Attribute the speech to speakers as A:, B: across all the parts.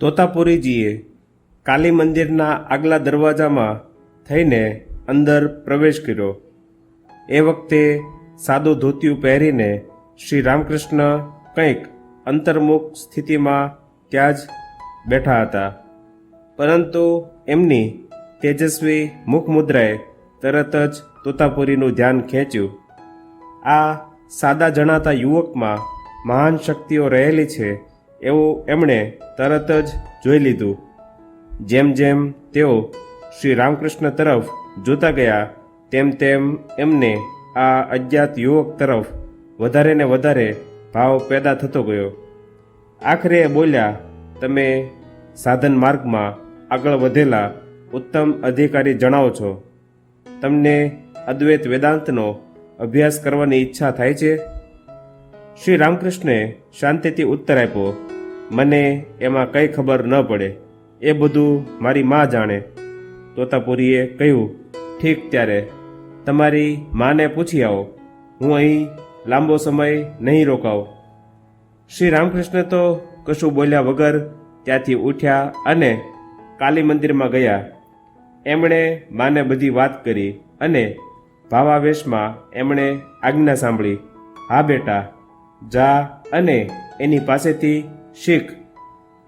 A: તોતાપુરીજીએ કાલી મંદિરના આગલા દરવાજામાં થઈને અંદર પ્રવેશ કર્યો. એ વખતે સાદો ધોતિયું પહેરીને શ્રી રામકૃષ્ણ કંઈક અંતર્મુખ સ્થિતિમાં ત્યાં જ બેઠા હતા. પરંતુ એમની તેજસ્વી મુખમુદ્રાએ તરત જ તોતાપુરીનું ધ્યાન ખેંચ્યું. આ સાદા જણાતા યુવકમાં મહાન શક્તિઓ રહેલી છે એવું એમણે તરત જ જોઈ લીધું. જેમ જેમ તેઓ શ્રી રામકૃષ્ણ તરફ જોતા ગયા, તેમ તેમ એમને આ અજ્ઞાત યુવક તરફ વધારે ને વધારે ભાવ પેદા થતો ગયો. આખરે બોલ્યા, તમે સાધન માર્ગમાં આગળ વધેલા ઉત્તમ અધિકારી જણાવો છો. તમને અદ્વૈત વેદાંતનો અભ્યાસ કરવાની ઈચ્છા થાય છે? શ્રી રામકૃષ્ણે શાંતિથી ઉત્તર આપ્યો મને એમાં કંઈ ખબર ન પડે. એ બધું મારી મા જાણે. તોતાપુરીએ કહ્યું, ઠીક ત્યારે. તમારી માને પૂછી આવો. હું અહીં લાંબો સમય નહીં રોકાવ શ્રી રામકૃષ્ણ તો કશું બોલ્યા વગર ત્યાંથી ઉઠ્યા અને કાલી મંદિરમાં ગયા. એમણે માને બધી વાત કરી અને ભાવાવેશમાં એમણે આજ્ઞા સાંભળી, હા બેટા, જા અને એની પાસેથી શીખ.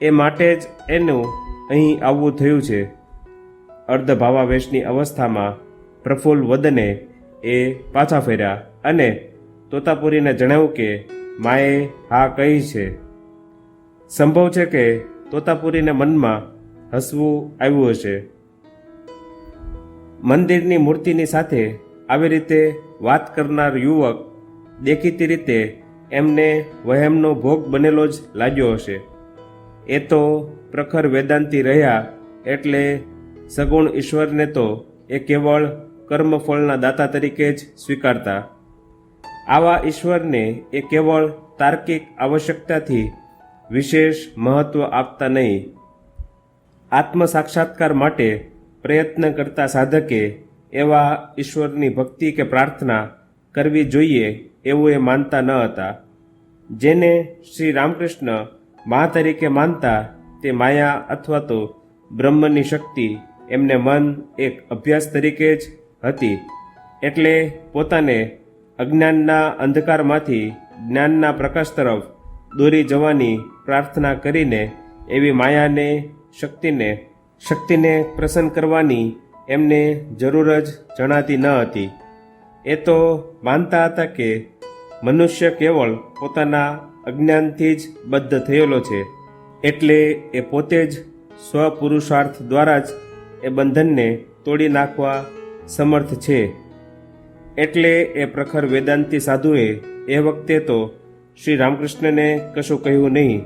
A: એ માટે જ એનું અહીં આવવું થયું છે. અર્ધ ભાવાવેશની અવસ્થામાં પ્રફુલ્લ વદને એ પાછા ફર્યા અને તોતાપુરીને જણાવ્યું કે, માએ હા કહી છે. સંભવ છે કે તોતાપુરીને મનમાં હસવું આવ્યું હશે. મંદિરની મૂર્તિની સાથે આવી રીતે વાત કરનાર યુવક દેખીતી રીતે એમને વહેમનો ભોગ બનેલો જ લાગ્યો હશે. એ તો પ્રખર વેદાંતી રહ્યા એટલે સગુણ ઈશ્વરને તો એ કેવળ કર્મફળના દાતા તરીકે જ સ્વીકારતા. આવા ઈશ્વરને એ કેવળ તાર્કિક આવશ્યકતાથી વિશેષ મહત્વ આપતા નહીં. આત્મ સાક્ષાત્કાર માટે પ્રયત્ન કરતા સાધકે એવા ઈશ્વરની ભક્તિ કે પ્રાર્થના કરવી જોઈએ એવું એ માનતા ન હતા. જેને શ્રી રામકૃષ્ણ મા તરીકે માનતા તે માયા અથવા તો બ્રહ્મની શક્તિ એમને મન એક અભ્યાસ તરીકે જ હતી. એટલે પોતાને અજ્ઞાનના અંધકારમાંથી જ્ઞાનના પ્રકાશ તરફ દોરી જવાની પ્રાર્થના કરીને એવી માયાને, શક્તિને શક્તિને પ્રસન્ન કરવાની એમને જરૂર જ જણાતી ન હતી. એ તો માનતા હતા કે મનુષ્ય કેવળ પોતાના અજ્ઞાનથી જ બદ્ધ થયેલો છે. એટલે એ પોતે જ સ્વપુરુષાર્થ દ્વારા જ એ બંધનને તોડી નાખવા સમર્થ છે. એટલે એ પ્રખર વેદાંતિ સાધુએ એ વખતે તો શ્રી રામકૃષ્ણને કશું કહ્યું નહીં.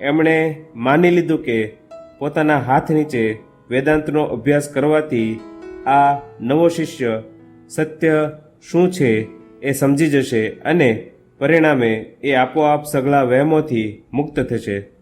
A: એમણે માની લીધું કે પોતાના હાથ નીચે વેદાંતનો અભ્યાસ કરવાથી આ નવો શિષ્ય સત્ય શું છે એ સમજી જશે અને પરિણામે એ આપોઆપ સઘળા વહેમોથી મુક્ત થશે.